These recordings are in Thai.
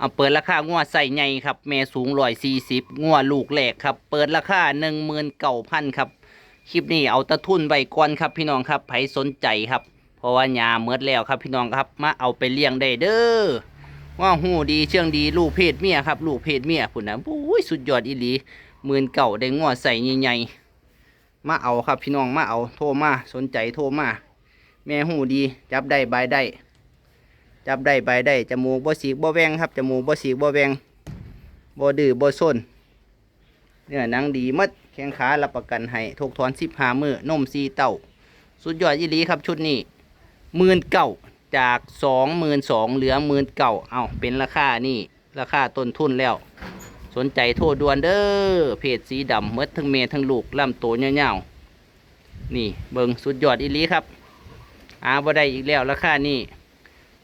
เอาเปิดราคางวใส่ใหญ่ครับแม่สูงร้อยสี่สิบงวลูกแหลกครับ เปิดราคาหนึ่งหมื่นเก้าพันครับ คลิปนี้เอาตะทุนใบก่อนครับพี่น้องครับใครสนใจครับ เพราะว่าหญ้าเมิดแล้วครับพี่น้องครับ มาเอาไปเลี้ยงได้เด้อว่าหูดีเชื่องดีลูกเพศเมียครับ ลูกเพศเมียพุ่นะโอ้ยสุดยอดอีหลีหมื่นเก่าได้งวดใส่ใหญ่ๆมาเอาครับพี่น้องมาเอาโทรมาสนใจโทรมา แม่หูดีจับได้บายได้ จับได้ใบได้จมูกบ่สีบ่แวงครับจมูกบ่สีบ่แวงบ่ดื้อบ่ซนเนื้อหนังดีมัดแข้งขารับประกันให้ทกถอนสิบหามือนมซีเต้าสุดยอดยี่ลีครับชุดนี้หมื่นเก่าจากสองหมื่นสองเหลือหมื่นเก่าเอาเป็นราคานี่ราคาต้นทุนแล้ว สนใจโทรด่วนเด้อเพจสีดำเมดทั้งเมทั้งลูกลำโตเงาวๆนี่เบิงสุดยอดอีหลีครับอาบ่ได้อีกแล้วราคานี่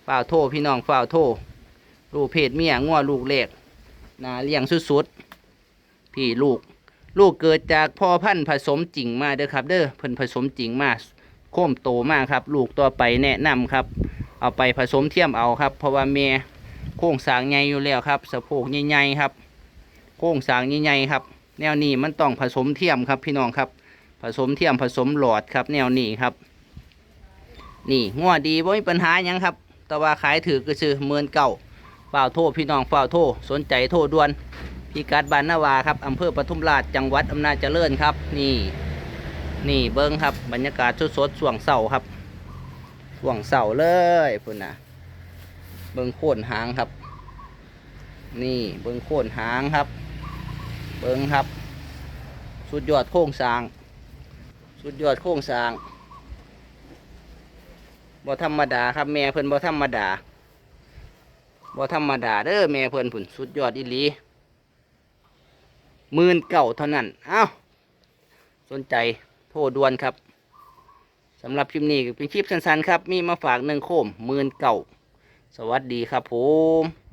ฝ้าวโทพี่น้องฝ้าวโทลูกเพศเมียงัวลูกเล็กนาเลี้ยงสุดๆพี่ลูก ลูกเกิดจากพ่อพันธุ์ผสมจริงมาเด้อครับ เด้อเพิ่นผสมจริงมาโค้มโตมากครับ ลูกต่อไปแนะนำครับ เอาไปผสมเทียมเอาครับ เพราะว่าเมียโค้งสางใหญ่อยู่แล้วครับสะโพกใหญ่ๆครับ โค้งสางใหญ่ๆครับ แนวนี้มันต้องผสมเทียมครับพี่น้องครับ ผสมเทียมผสมหลอดครับ แนวนี้ครับ นี่งัวดีบ่มีปัญหายังครับ แต่ว่าขายถือก็คือเมือนเก่าฝ่าโทษพี่น้องฝ่าโทษสนใจโทษด่วนพิกัดบ้านนาวาครับอำเภอปทุมราชจังหวัดอำนาจเจริญครับ นี่นี่เบิ้งครับ บรรยากาศสดๆช่วงเสาครับช่วงเสาเลยพุ่นนะเบิ้งโค่นหางครับ นี่เบิ้งโค่นหางครับ เบิ้งครับ สุดยอดโค้งสาง สุดยอดโค้งสาง บ่ธรรมดาครับแม่เพิ่นบ่ธรรมดาบ่ธรรมดาเด้อแม่เพิ่นผุนสุดยอดอีหลีหมื่นเก่าเท่านั้นเอ้าสนใจโทรด่วนครับสำหรับคลิปนี้เป็นคลิปสั้นๆครับ มีมาฝากหนึ่งโคมหมื่นเก่าสวัสดีครับผม